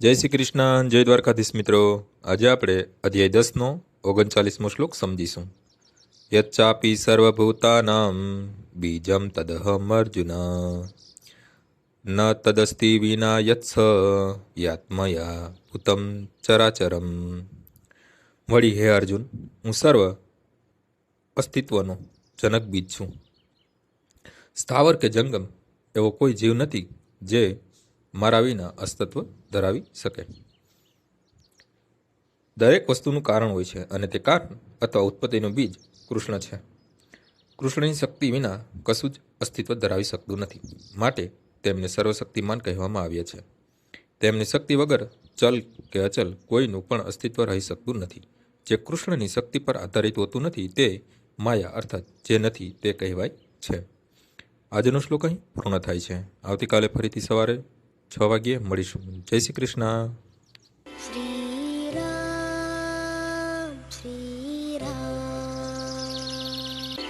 જય શ્રી કૃષ્ણ, જય દ્વારકાધીશ મિત્રો. આજે આપણે અધ્યાય દસનો ઓગણચાલીસમો શ્લોક સમજીશું. યચ્ચાપી સર્વભૂતાનામ બીજમ તદહમ અર્જુન ન તદસ્તિ વિના યત્સ યાત્મયા ઉત્તમ ચરાચરમ. વળી હે અર્જુન, હું સર્વ અસ્તિત્વનો જનક બીજ છું. સ્થાવર કે જંગમ એવો કોઈ જીવ નથી જે મારા વિના અસ્તિત્વ ધરાવી શકે. દરેક વસ્તુનું કારણ હોય છે અને તે કારણ અથવા ઉત્પત્તિનું બીજ કૃષ્ણ છે. કૃષ્ણની શક્તિ વિના કશું જ અસ્તિત્વ ધરાવી શકતું નથી. માટે તેમને સર્વશક્તિમાન કહેવામાં આવ્યા છે. તેમની શક્તિ વગર ચલ કે અચલ કોઈનું પણ અસ્તિત્વ રહી શકતું નથી. જે કૃષ્ણની શક્તિ પર આધારિત હોતું નથી તે માયા અર્થાત જે નથી તે કહેવાય છે. આજનો શ્લોક અહીં પૂર્ણ થાય છે. આવતીકાલે ફરીથી સવારે છ વાગ્યે મળીશું. જય શ્રી કૃષ્ણ.